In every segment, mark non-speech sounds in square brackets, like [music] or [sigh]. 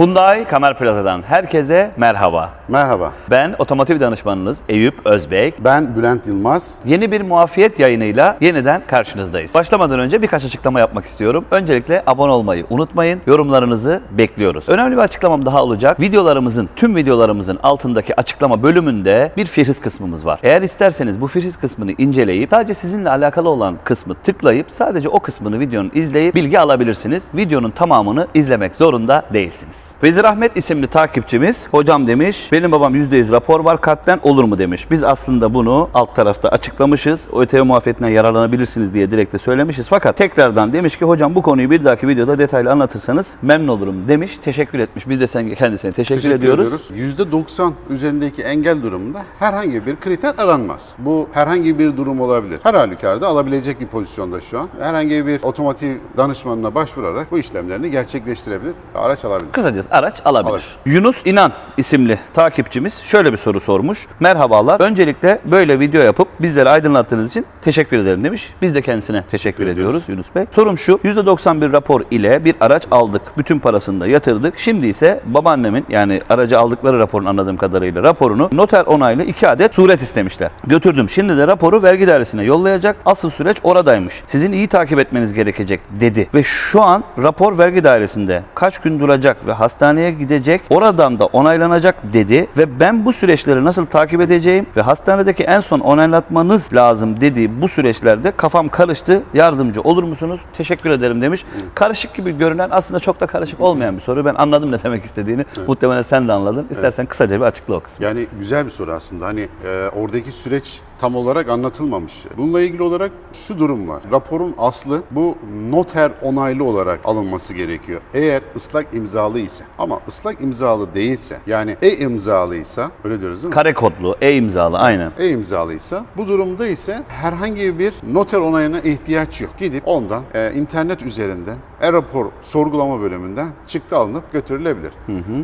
Hyundai Kamer Plaza'dan herkese merhaba. Merhaba, Ben otomotiv danışmanınız Eyüp Özbek. ben Bülent Yılmaz. Yeni bir muafiyet yayınıyla yeniden karşınızdayız. Başlamadan önce birkaç açıklama yapmak istiyorum. Öncelikle abone olmayı unutmayın. Yorumlarınızı bekliyoruz. Önemli bir açıklamam daha olacak. Videolarımızın, tüm videolarımızın altındaki açıklama bölümünde bir fihriz kısmımız var. Eğer isterseniz bu fihriz kısmını inceleyip sadece sizinle alakalı olan kısmı tıklayıp sadece o kısmını videonun izleyip bilgi alabilirsiniz. Videonun tamamını izlemek zorunda değilsiniz. Vezir Ahmet isimli takipçimiz hocam demiş benim babam %100 rapor var kalpten olur mu demiş. Biz aslında bunu alt tarafta açıklamışız. ÖTV muafiyetinden yararlanabilirsiniz diye direkt de söylemişiz. Fakat tekrardan demiş ki hocam bu konuyu bir dahaki videoda detaylı anlatırsanız memnun olurum demiş. Teşekkür etmiş. Biz de sen kendisine teşekkür, ediyoruz. %90 üzerindeki engel durumunda herhangi bir kriter aranmaz. Bu herhangi bir durum olabilir. Her halükarda alabilecek bir pozisyonda şu an. Herhangi bir otomotiv danışmanına başvurarak bu işlemlerini gerçekleştirebilir araç alabilir. Kısacası araç alabilir. Alır. Yunus İnan isimli takipçimiz şöyle bir soru sormuş. Merhabalar. Öncelikle böyle video yapıp bizleri aydınlattığınız için teşekkür ederim demiş. Biz de kendisine teşekkür ediyoruz Yunus Bey. Sorum şu. %91 rapor ile bir araç aldık. Bütün parasını da yatırdık. Şimdi ise babaannemin yani aracı aldıkları raporun anladığım kadarıyla raporunu noter onaylı 2 adet suret istemişler. Götürdüm. Şimdi de raporu vergi dairesine yollayacak. Asıl süreç oradaymış. Sizin iyi takip etmeniz gerekecek dedi. Ve şu an rapor vergi dairesinde kaç gün duracak ve hastaneye gidecek. Oradan da onaylanacak dedi ve ben bu süreçleri nasıl takip edeceğim ve hastanedeki en son onaylatmanız lazım dediği bu süreçlerde kafam karıştı. Yardımcı olur musunuz? Teşekkür ederim demiş. Karışık gibi görünen aslında çok da karışık olmayan bir soru. Ben anladım ne demek istediğini. Muhtemelen sen de anladın. İstersen kısaca bir açıkla o kısmı. Yani güzel bir soru aslında. Hani e, oradaki süreç tam olarak anlatılmamış. Bununla ilgili olarak şu durum var. Raporun aslı bu noter onaylı olarak alınması gerekiyor. Eğer ıslak imzalı ise ama ıslak imzalı değilse yani e imzalıysa öyle diyoruz değil mi? Kare kodlu, e imzalı aynen. e imzalıysa bu durumda ise herhangi bir noter onayına ihtiyaç yok. Gidip ondan e, internet üzerinden e-rapor sorgulama bölümünden çıktı alınıp götürülebilir.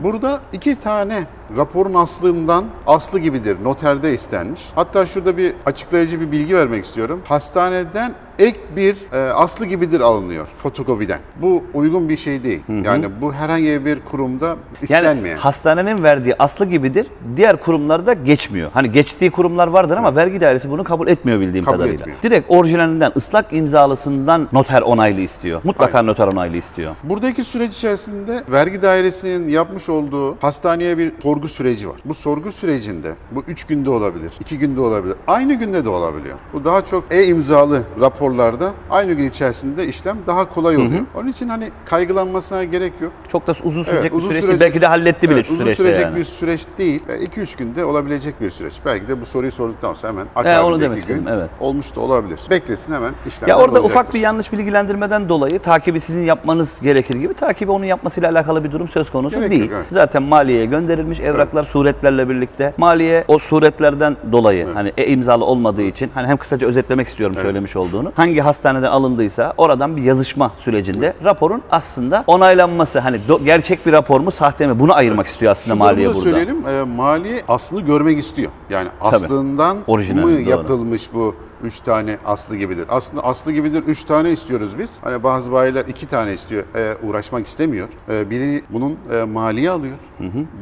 Burada iki tane raporun aslından aslı gibidir noterde istenmiş. Hatta şurada bir açıklayıcı bir bilgi vermek istiyorum. Hastaneden ek bir e, aslı gibidir alınıyor fotokopiden. Bu uygun bir şey değil. Yani bu herhangi bir kurumda istenmeyen. Yani hastanenin verdiği aslı gibidir. Diğer kurumlarda geçmiyor. Hani geçtiği kurumlar vardır ama vergi dairesi bunu kabul etmiyor bildiğim Kabul kadarıyla. etmiyor. Direkt orijinalinden ıslak imzalısından noter onaylı istiyor. Mutlaka Aynen. noter onaylı istiyor. Buradaki süreç içerisinde vergi dairesinin yapmış olduğu hastaneye bir sorgu süreci var. Bu sorgu sürecinde bu 3 günde olabilir, 2 günde olabilir, aynı günde de olabiliyor. Bu daha çok e-imzalı raporlarda aynı gün içerisinde işlem daha kolay oluyor. Onun için hani kaygılanmasına gerek yok. Çok da uzun sürecek Evet, bir uzun süreç değil. sürecek- Belki de halletti bile Evet, uzun süreçte sürecek yani. bir süreç değil. 2-3 günde olabilecek bir süreç. Belki de bu soruyu sorduktan sonra hemen onu akabindeki demek gün istedim, evet. olmuş da olabilir. Beklesin hemen işlemler Ya orada olacaktır. ufak bir yanlış bilgilendirmeden dolayı takibi sizin yapmanız gerekir gibi takibi onun yapmasıyla alakalı bir durum söz konusu Gerek değil. yok, evet. Zaten maliyeye gönderilmiş evraklar suretlerle birlikte. Maliye o suretlerden dolayı hani e imzalı olmadığı için hani hem kısaca özetlemek istiyorum söylemiş olduğunu. Hangi hastaneden alındıysa oradan bir yazışma sürecinde raporun aslında onaylanması hani gerçek bir rapor mu sahte mi bunu ayırmak istiyor aslında Şu maliye burada. söyleyelim. E, maliye aslını görmek istiyor. Yani aslından Orijinal, mı doğru. yapılmış bu üç tane aslı gibidir. Aslında aslı gibidir üç tane istiyoruz biz. Hani bazı bayiler iki tane istiyor. E, uğraşmak istemiyor. E, biri bunun e, maliye alıyor.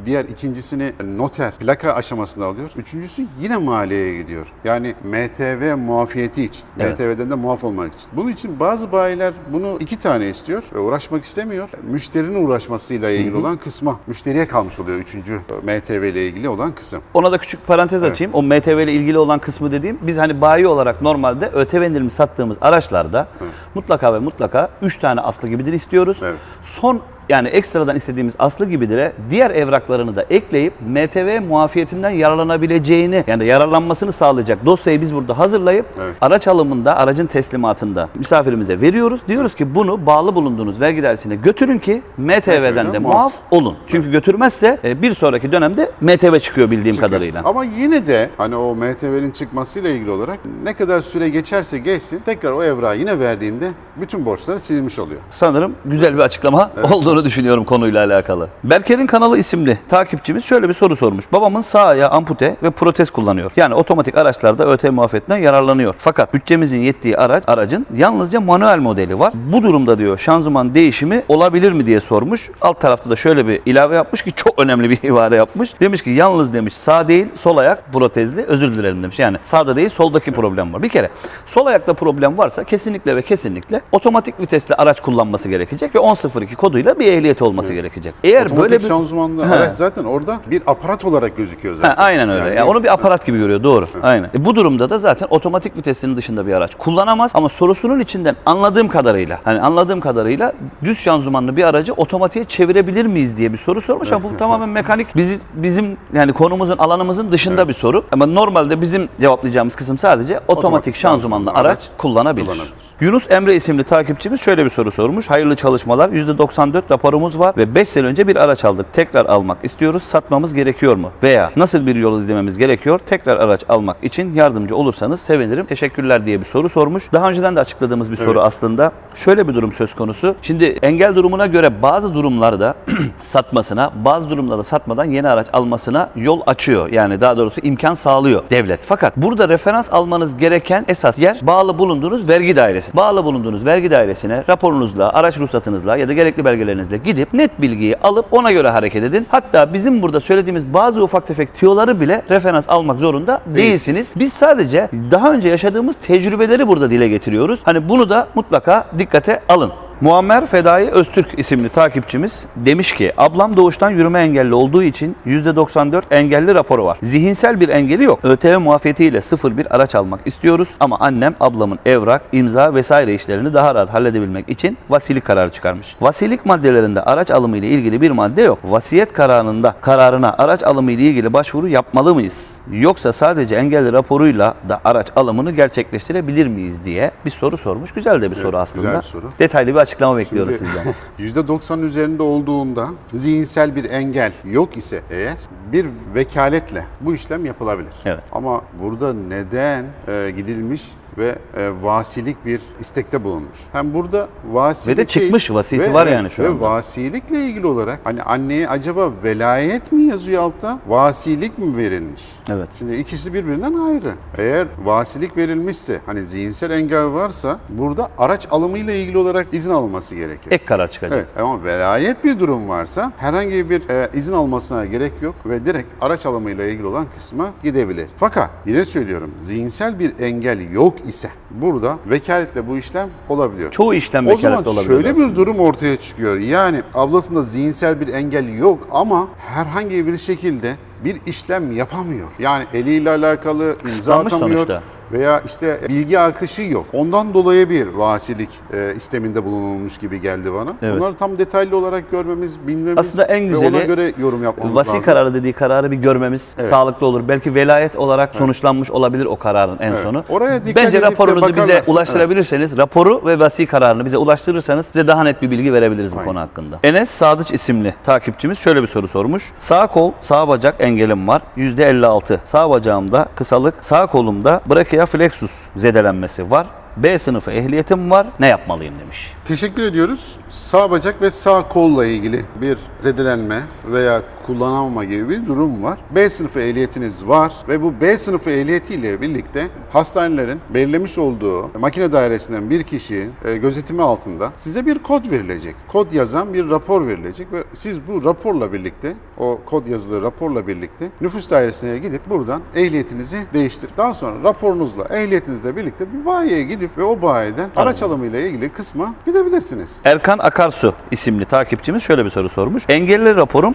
Diğer ikincisini noter plaka aşamasında alıyor. Üçüncüsü yine maliyeye gidiyor. Yani MTV muafiyeti için. Evet. MTV'den de muaf olmak için. Bunun için bazı bayiler bunu iki tane istiyor ve uğraşmak istemiyor. Müşterinin uğraşmasıyla ilgili olan kısma müşteriye kalmış oluyor üçüncü e, MTV ile ilgili olan kısım. Ona da küçük parantez açayım. O MTV ile ilgili olan kısmı dediğim biz hani bayi olarak normalde ÖTV indirimli sattığımız araçlarda mutlaka ve mutlaka 3 tane aslı gibidir istiyoruz. Evet. Son yani ekstradan istediğimiz aslı gibidire diğer evraklarını da ekleyip MTV muafiyetinden yararlanabileceğini yani yararlanmasını sağlayacak dosyayı biz burada hazırlayıp Evet. araç alımında aracın teslimatında misafirimize veriyoruz. Diyoruz ki bunu bağlı bulunduğunuz vergi dairesine götürün ki MTV'den de muaf. muaf olun. Çünkü götürmezse e, bir sonraki dönemde MTV çıkıyor bildiğim Çıkıyor. kadarıyla. Ama yine de hani o MTV'nin çıkmasıyla ilgili olarak ne kadar süre geçerse geçsin tekrar o evrağı yine verdiğinde bütün borçları silinmiş oluyor. Sanırım güzel bir açıklama [laughs] olduğunu Onu düşünüyorum konuyla alakalı. Berker'in kanalı isimli takipçimiz şöyle bir soru sormuş. Babamın sağ ayağı ampute ve protez kullanıyor. Yani otomatik araçlarda ÖTV muafiyetinden yararlanıyor. Fakat bütçemizin yettiği araç aracın yalnızca manuel modeli var. Bu durumda diyor şanzıman değişimi olabilir mi diye sormuş. Alt tarafta da şöyle bir ilave yapmış ki çok önemli bir [laughs] ibare yapmış. Demiş ki yalnız demiş sağ değil sol ayak protezli özür dilerim demiş. Yani sağda değil soldaki problem var. Bir kere sol ayakta problem varsa kesinlikle ve kesinlikle otomatik vitesli araç kullanması gerekecek ve 10.02 koduyla bir ehliyet olması gerekecek. Eğer Otomatik böyle bir şanzımanlı He. araç zaten orada bir aparat olarak gözüküyor zaten. Ha, aynen öyle. Yani, Yani onu bir aparat gibi görüyor. Doğru. Aynen. E, bu durumda da zaten otomatik vitesinin dışında bir araç kullanamaz ama sorusunun içinden anladığım kadarıyla hani anladığım kadarıyla düz şanzımanlı bir aracı otomatiğe çevirebilir miyiz diye bir soru sormuş ama bu tamamen mekanik bizi bizim yani konumuzun alanımızın dışında bir soru. Ama normalde bizim cevaplayacağımız kısım sadece otomatik, Otomatik şanzımanlı şanzımanlı araç, araç kullanabilir. kullanabilir. Yunus Emre isimli takipçimiz şöyle bir soru sormuş. Hayırlı çalışmalar. %94 raporumuz var ve 5 sene önce bir araç aldık. Tekrar almak istiyoruz. Satmamız gerekiyor mu? Veya nasıl bir yol izlememiz gerekiyor? Tekrar araç almak için yardımcı olursanız sevinirim. Teşekkürler diye bir soru sormuş. Daha önceden de açıkladığımız bir soru Evet. aslında. Şöyle bir durum söz konusu. Şimdi engel durumuna göre bazı durumlarda [clears throat] satmasına, bazı durumlarda satmadan yeni araç almasına yol açıyor. Yani daha doğrusu imkan sağlıyor devlet. Fakat burada referans almanız gereken esas yer bağlı bulunduğunuz vergi dairesi. Bağlı bulunduğunuz vergi dairesine raporunuzla, araç ruhsatınızla ya da gerekli belgelerinizle gidip net bilgiyi alıp ona göre hareket edin. Hatta bizim burada söylediğimiz bazı ufak tefek tiyoları bile referans almak zorunda değilsiniz. Biz sadece daha önce yaşadığımız tecrübeleri burada dile getiriyoruz. Hani bunu da mutlaka dikkate alın. Muammer Fedai Öztürk isimli takipçimiz demiş ki ablam doğuştan yürüme engelli olduğu için %94 engelli raporu var. Zihinsel bir engeli yok. ÖTV muafiyetiyle 01 araç almak istiyoruz ama annem ablamın evrak, imza vesaire işlerini daha rahat halledebilmek için vasilik kararı çıkarmış. Vasilik maddelerinde araç alımı ile ilgili bir madde yok. Vasiyet kararında kararına araç alımı ile ilgili başvuru yapmalı mıyız? Yoksa sadece engelli raporuyla da araç alımını gerçekleştirebilir miyiz diye bir soru sormuş. Güzel de bir soru aslında. güzel bir soru. Detaylı bir açıklama bekliyoruz Şimdi sizden. [laughs] %90 üzerinde olduğunda zihinsel bir engel yok ise eğer bir vekaletle bu işlem yapılabilir. Evet. Ama burada neden e, gidilmiş ve e, vasilik bir istekte bulunmuş. Hem burada vasilik Ve de çıkmış, vasisi var yani şu ve anda. vasilikle ilgili olarak hani anneye acaba velayet mi yazıyor altta? Vasilik mi verilmiş? Evet. Şimdi ikisi birbirinden ayrı. Eğer vasilik verilmişse hani zihinsel engel varsa burada araç alımıyla ilgili olarak izin alınması gerekir. Ek karar çıkacak. Evet ama velayet bir durum varsa herhangi bir e, izin almasına gerek yok ve direkt araç alımıyla ilgili olan kısma gidebilir. Fakat yine söylüyorum zihinsel bir engel yok ise burada vekaletle bu işlem olabiliyor. Çoğu işlem o zaman vekaletle olabilir şöyle aslında. bir durum ortaya çıkıyor. Yani ablasında zihinsel bir engel yok ama herhangi bir şekilde bir işlem yapamıyor. Yani eliyle alakalı imza Kısıtlanmış atamıyor sonuçta. Veya işte bilgi akışı yok. Ondan dolayı bir vasilik e, isteminde bulunulmuş gibi geldi bana. Evet. Bunları tam detaylı olarak görmemiz, bilmemiz Aslında en ve ona güzeli göre yorum yapmamız Vasi lazım. kararı dediği kararı bir görmemiz sağlıklı olur. Belki velayet olarak sonuçlanmış olabilir o kararın en Evet. sonu. Oraya dikkat Bence raporunuzu bize ulaştırabilirseniz, raporu ve vasi kararını bize ulaştırırsanız size daha net bir bilgi verebiliriz bu Aynen. konu hakkında. Enes Sadıç isimli takipçimiz şöyle bir soru sormuş. Sağ kol, sağ bacak engelim var. %56. Sağ bacağımda kısalık, sağ kolumda brakea flexus zedelenmesi var. B sınıfı ehliyetim var. Ne yapmalıyım demiş. Teşekkür ediyoruz. Sağ bacak ve sağ kolla ilgili bir zedelenme veya kullanamama gibi bir durum var. B sınıfı ehliyetiniz var ve bu B sınıfı ehliyetiyle birlikte hastanelerin belirlemiş olduğu makine dairesinden bir kişinin e, gözetimi altında size bir kod verilecek. Kod yazan bir rapor verilecek ve siz bu raporla birlikte o kod yazılı raporla birlikte nüfus dairesine gidip buradan ehliyetinizi değiştir. Daha sonra raporunuzla ehliyetinizle birlikte bir bayiye gidip ve o bayiden araç alımıyla ilgili kısma gidebilirsiniz. Erkan Akarsu isimli takipçimiz şöyle bir soru sormuş. Engelli raporum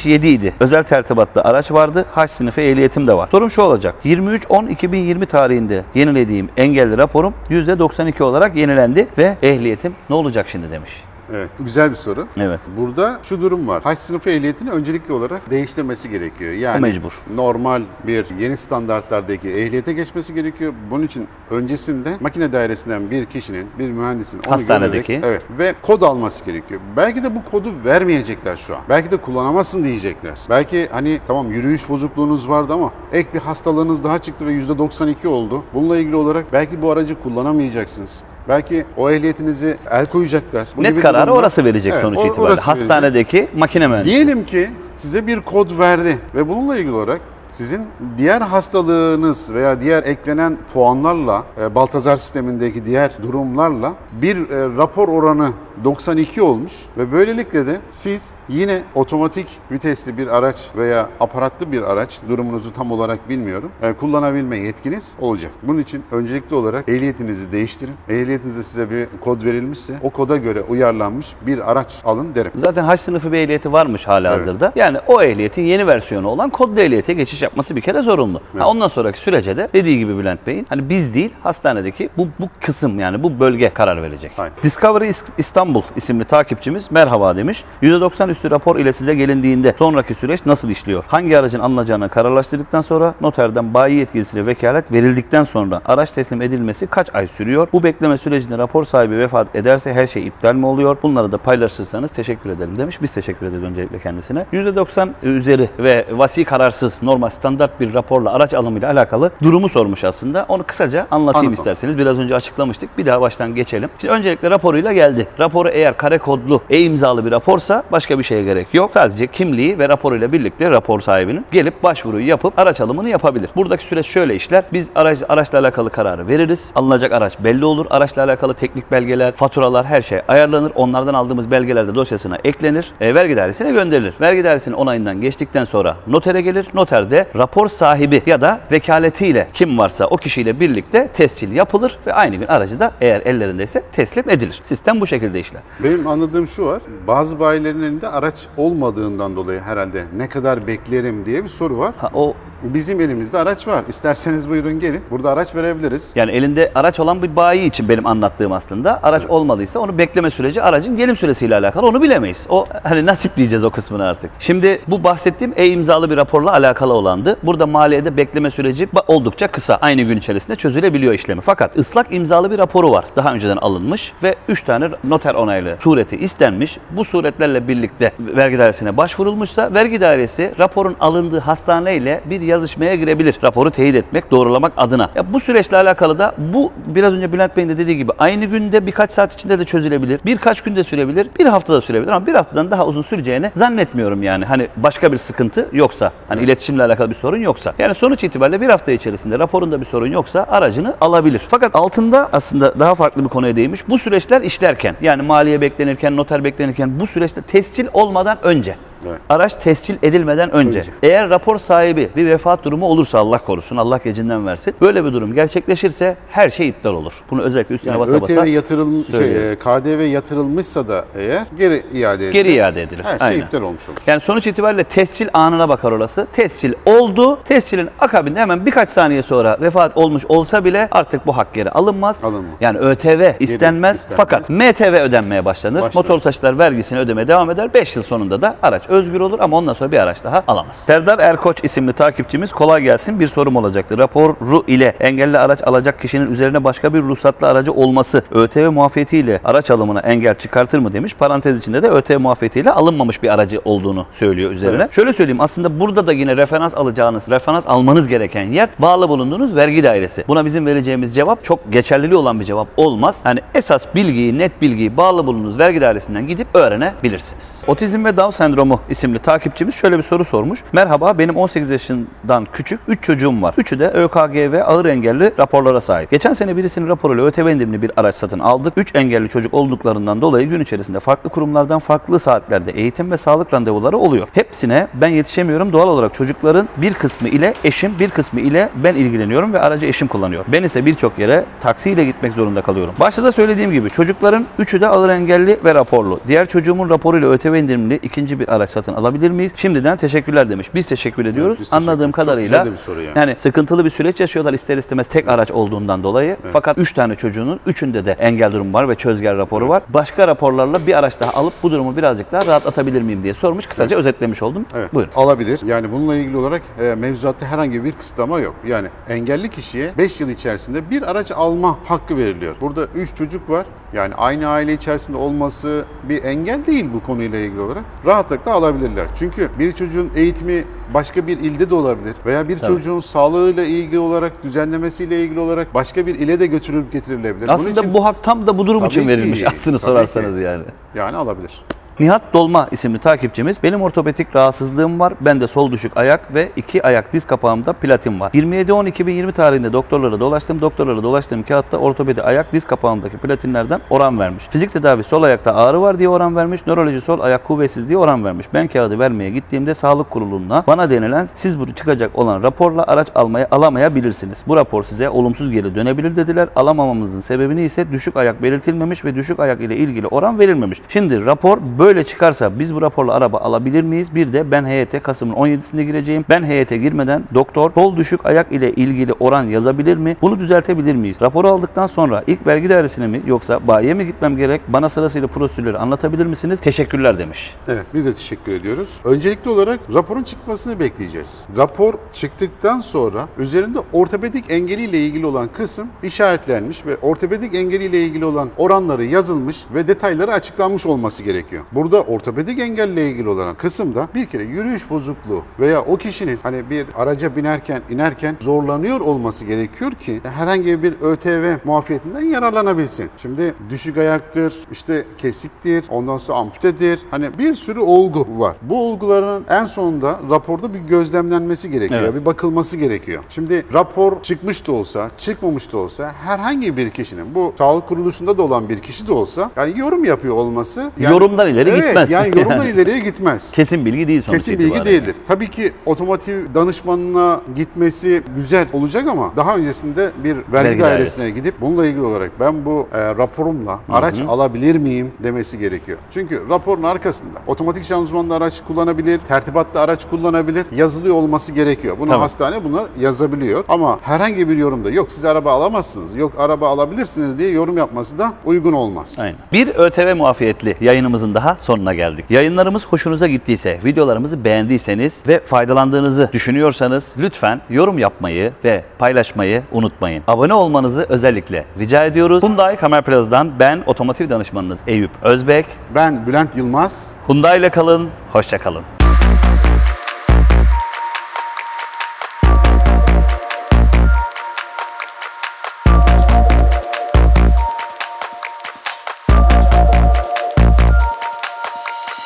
%77 idi. Özel tertibatlı araç vardı. H sınıfı ehliyetim de var. Sorum şu olacak. 23.10.2020 tarihinde yenilediğim engelli raporum %92 olarak yenilendi ve ehliyetim ne olacak şimdi demiş. Evet, güzel bir soru. Evet. Burada şu durum var. Haç sınıfı ehliyetini öncelikli olarak değiştirmesi gerekiyor. Yani O mecbur. normal bir yeni standartlardaki ehliyete geçmesi gerekiyor. Bunun için öncesinde makine dairesinden bir kişinin, bir mühendisin onu Hastanedeki. görerek- evet ve kod alması gerekiyor. Belki de bu kodu vermeyecekler şu an. Belki de kullanamazsın diyecekler. Belki hani tamam yürüyüş bozukluğunuz vardı ama ek bir hastalığınız daha çıktı ve %92 oldu. Bununla ilgili olarak belki bu aracı kullanamayacaksınız. Belki o ehliyetinizi el koyacaklar. Bu Net kararı durumlar- orası verecek Evet, sonuç itibariyle. orası verecek. Hastanedeki makine mühendisi. Diyelim ki size bir kod verdi ve bununla ilgili olarak sizin diğer hastalığınız veya diğer eklenen puanlarla, e, Baltazar sistemindeki diğer durumlarla bir e, rapor oranı 92 olmuş ve böylelikle de siz yine otomatik vitesli bir araç veya aparatlı bir araç durumunuzu tam olarak bilmiyorum e, kullanabilme yetkiniz olacak. Bunun için öncelikli olarak ehliyetinizi değiştirin. Ehliyetinizde size bir kod verilmişse o koda göre uyarlanmış bir araç alın derim. Zaten H sınıfı bir ehliyeti varmış hala hazırda. Yani o ehliyetin yeni versiyonu olan kodlu ehliyete geçiş yapması bir kere zorunlu. Ha, ondan sonraki sürece de dediği gibi Bülent Bey'in hani biz değil hastanedeki bu bu kısım yani bu bölge karar verecek. Aynen. Discovery İs- İstanbul isimli takipçimiz merhaba demiş. %90 üstü rapor ile size gelindiğinde sonraki süreç nasıl işliyor? Hangi aracın alınacağını kararlaştırdıktan sonra noterden bayi yetkilisiyle vekalet verildikten sonra araç teslim edilmesi kaç ay sürüyor? Bu bekleme sürecinde rapor sahibi vefat ederse her şey iptal mi oluyor? Bunları da paylaşırsanız teşekkür ederim demiş. Biz teşekkür ederiz öncelikle kendisine. %90 üzeri ve vasi kararsız normal standart bir raporla araç alımıyla alakalı durumu sormuş aslında. Onu kısaca anlatayım Anlatalım. isterseniz. Biraz önce açıklamıştık. Bir daha baştan geçelim. Şimdi öncelikle raporuyla geldi. Raporu eğer kare kodlu, e-imzalı bir raporsa başka bir şeye gerek yok. Sadece kimliği ve raporuyla birlikte rapor sahibinin gelip başvuruyu yapıp araç alımını yapabilir. Buradaki süreç şöyle işler. Biz araç, araçla alakalı kararı veririz. Alınacak araç belli olur. Araçla alakalı teknik belgeler, faturalar her şey ayarlanır. Onlardan aldığımız belgeler de dosyasına eklenir. E, vergi dairesine gönderilir. Vergi dairesinin onayından geçtikten sonra notere gelir. Noter de rapor sahibi ya da vekaletiyle kim varsa o kişiyle birlikte tescil yapılır ve aynı gün aracı da eğer ellerindeyse teslim edilir. Sistem bu şekilde işler. Benim anladığım şu var. Bazı bayilerin elinde araç olmadığından dolayı herhalde ne kadar beklerim diye bir soru var. Ha, o Bizim elimizde araç var. İsterseniz buyurun gelin. Burada araç verebiliriz. yani elinde araç olan bir bayi için benim anlattığım aslında. Araç olmadıysa onu bekleme süreci aracın gelim süresiyle alakalı onu bilemeyiz. O hani nasip diyeceğiz o kısmını artık. Şimdi bu bahsettiğim e-imzalı bir raporla alakalı olandı. Burada maliyede bekleme süreci oldukça kısa. Aynı gün içerisinde çözülebiliyor işlemi. Fakat ıslak imzalı bir raporu var. Daha önceden alınmış ve 3 tane noter onaylı sureti istenmiş. Bu suretlerle birlikte vergi dairesine başvurulmuşsa vergi dairesi raporun alındığı hastaneyle bir yazışmaya girebilir. Raporu teyit etmek, doğrulamak adına. Ya bu süreçle alakalı da bu biraz önce Bülent Bey'in de dediği gibi aynı günde birkaç saat içinde de çözülebilir. Birkaç günde sürebilir. Bir haftada sürebilir ama bir haftadan daha uzun süreceğini zannetmiyorum yani. Hani başka bir sıkıntı yoksa, hani iletişimle alakalı bir sorun yoksa. Yani sonuç itibariyle bir hafta içerisinde raporunda bir sorun yoksa aracını alabilir. Fakat altında aslında daha farklı bir konuya değinmiş. Bu süreçler işlerken yani maliye beklenirken, noter beklenirken bu süreçte tescil olmadan önce Evet. Araç tescil edilmeden önce. Önce. Eğer rapor sahibi bir vefat durumu olursa Allah korusun, Allah gecinden versin. Böyle bir durum gerçekleşirse her şey iptal olur. Bunu özellikle üstüne Yani basa basa ÖTV yatırıl söylüyorum. şey, e, KDV yatırılmışsa da eğer geri iade edilir. Geri iade edilir. Her şey Aynen. iptal olmuş olur. Yani sonuç itibariyle tescil anına bakar orası. Tescil oldu. Tescilin akabinde hemen birkaç saniye sonra vefat olmuş olsa bile artık bu hak geri alınmaz. Alınmaz. Yani ÖTV istenmez, istenmez. fakat MTV ödenmeye başlanır. Başlanır. Motor taşıtlar vergisini ödemeye devam eder. 5 yıl sonunda da araç özgür olur ama ondan sonra bir araç daha alamaz. Serdar Erkoç isimli takipçimiz kolay gelsin bir sorum olacaktı. Raporu ile engelli araç alacak kişinin üzerine başka bir ruhsatlı aracı olması ÖTV muafiyetiyle araç alımına engel çıkartır mı demiş. Parantez içinde de ÖTV muafiyetiyle alınmamış bir aracı olduğunu söylüyor üzerine. Evet. Şöyle söyleyeyim aslında burada da yine referans alacağınız, referans almanız gereken yer bağlı bulunduğunuz vergi dairesi. Buna bizim vereceğimiz cevap çok geçerliliği olan bir cevap olmaz. Yani esas bilgiyi, net bilgiyi bağlı bulunduğunuz vergi dairesinden gidip öğrenebilirsiniz. Otizm ve Down sendromu isimli takipçimiz şöyle bir soru sormuş. Merhaba benim 18 yaşından küçük 3 çocuğum var. Üçü de ÖKG ve ağır engelli raporlara sahip. Geçen sene birisinin raporuyla ÖTV indirimli bir araç satın aldık. 3 engelli çocuk olduklarından dolayı gün içerisinde farklı kurumlardan farklı saatlerde eğitim ve sağlık randevuları oluyor. Hepsine ben yetişemiyorum. Doğal olarak çocukların bir kısmı ile eşim, bir kısmı ile ben ilgileniyorum ve aracı eşim kullanıyor. Ben ise birçok yere taksiyle gitmek zorunda kalıyorum. Başta da söylediğim gibi çocukların üçü de ağır engelli ve raporlu. Diğer çocuğumun raporuyla ÖTV indirimli ikinci bir araç satın alabilir miyiz? Şimdiden teşekkürler demiş. Biz teşekkür ediyoruz. biz teşekkür- Anladığım kadarıyla bir soru yani. yani sıkıntılı bir süreç yaşıyorlar ister istemez tek araç olduğundan dolayı. Fakat 3 tane çocuğunun üçünde de engel durumu var ve çözger raporu var. Başka raporlarla bir araç daha alıp bu durumu birazcık daha rahatlatabilir miyim diye sormuş. Kısaca özetlemiş oldum. Evet. Buyurun. Alabilir. Yani bununla ilgili olarak e, mevzuatta herhangi bir kısıtlama yok. Yani engelli kişiye 5 yıl içerisinde bir araç alma hakkı veriliyor. Burada 3 çocuk var. Yani aynı aile içerisinde olması bir engel değil bu konuyla ilgili olarak. Rahatlıkla alabilirler. Çünkü bir çocuğun eğitimi başka bir ilde de olabilir veya bir çocuğun sağlığıyla ilgili olarak, düzenlemesiyle ilgili olarak başka bir ile de götürülüp getirilebilir. Bunun Aslında için bu hak tam da bu durum Tabii için ki, verilmiş aslında tabii sorarsanız ki. yani. yani alabilir. Nihat Dolma isimli takipçimiz benim ortopedik rahatsızlığım var. Bende sol düşük ayak ve iki ayak diz kapağımda platin var. 27-10-2020 tarihinde doktorlara dolaştım. Doktorlara dolaştığım kağıtta ortopedi ayak diz kapağımdaki platinlerden oran vermiş. Fizik tedavi sol ayakta ağrı var diye oran vermiş. Nöroloji sol ayak kuvvetsiz diye oran vermiş. Ben kağıdı vermeye gittiğimde sağlık kuruluna bana denilen siz bu çıkacak olan raporla araç almaya alamayabilirsiniz. Bu rapor size olumsuz geri dönebilir dediler. Alamamamızın sebebini ise düşük ayak belirtilmemiş ve düşük ayak ile ilgili oran verilmemiş. Şimdi rapor böyle çıkarsa biz bu raporla araba alabilir miyiz? Bir de ben heyete Kasım'ın 17'sinde gireceğim. Ben heyete girmeden doktor sol düşük ayak ile ilgili oran yazabilir mi? Bunu düzeltebilir miyiz? Raporu aldıktan sonra ilk vergi dairesine mi yoksa bayiye mi gitmem gerek? Bana sırasıyla prosedürleri anlatabilir misiniz? Teşekkürler demiş. Evet, biz de teşekkür ediyoruz. Öncelikli olarak raporun çıkmasını bekleyeceğiz. Rapor çıktıktan sonra üzerinde ortopedik engeliyle ilgili olan kısım işaretlenmiş ve ortopedik engeliyle ilgili olan oranları yazılmış ve detayları açıklanmış olması gerekiyor. Burada ortopedik engelle ilgili olan kısımda bir kere yürüyüş bozukluğu veya o kişinin hani bir araca binerken inerken zorlanıyor olması gerekiyor ki herhangi bir ÖTV muafiyetinden yararlanabilsin. Şimdi düşük ayaktır, işte kesiktir, ondan sonra amputedir. Hani bir sürü olgu var. Bu olguların en sonunda raporda bir gözlemlenmesi gerekiyor. Evet. Bir bakılması gerekiyor. Şimdi rapor çıkmış da olsa, çıkmamış da olsa herhangi bir kişinin bu sağlık kuruluşunda da olan bir kişi de olsa yani yorum yapıyor olması yani- Yorumdan ileri Evet, gitmez. Yani [laughs] yorumdan Yani. ileriye gitmez. Kesin bilgi değil sonuç Kesin bilgi değildir. Tabii ki otomotiv danışmanına gitmesi güzel olacak ama daha öncesinde bir vergi, Vergi dairesine dairesi. gidip bununla ilgili olarak ben bu e, raporumla araç alabilir miyim demesi gerekiyor. Çünkü raporun arkasında otomatik şanzımanlı araç kullanabilir, tertibatlı araç kullanabilir, yazılıyor olması gerekiyor. Bunu Tamam. hastane bunlar yazabiliyor ama herhangi bir yorumda yok siz araba alamazsınız, yok araba alabilirsiniz diye yorum yapması da uygun olmaz. Aynen. Bir ÖTV muafiyetli yayınımızın daha sonuna geldik. Yayınlarımız hoşunuza gittiyse, videolarımızı beğendiyseniz ve faydalandığınızı düşünüyorsanız lütfen yorum yapmayı ve paylaşmayı unutmayın. Abone olmanızı özellikle rica ediyoruz. Hyundai Kamer Plaza'dan ben otomotiv danışmanınız Eyüp Özbek. Ben Bülent Yılmaz, Hyundai ile kalın, hoşça kalın.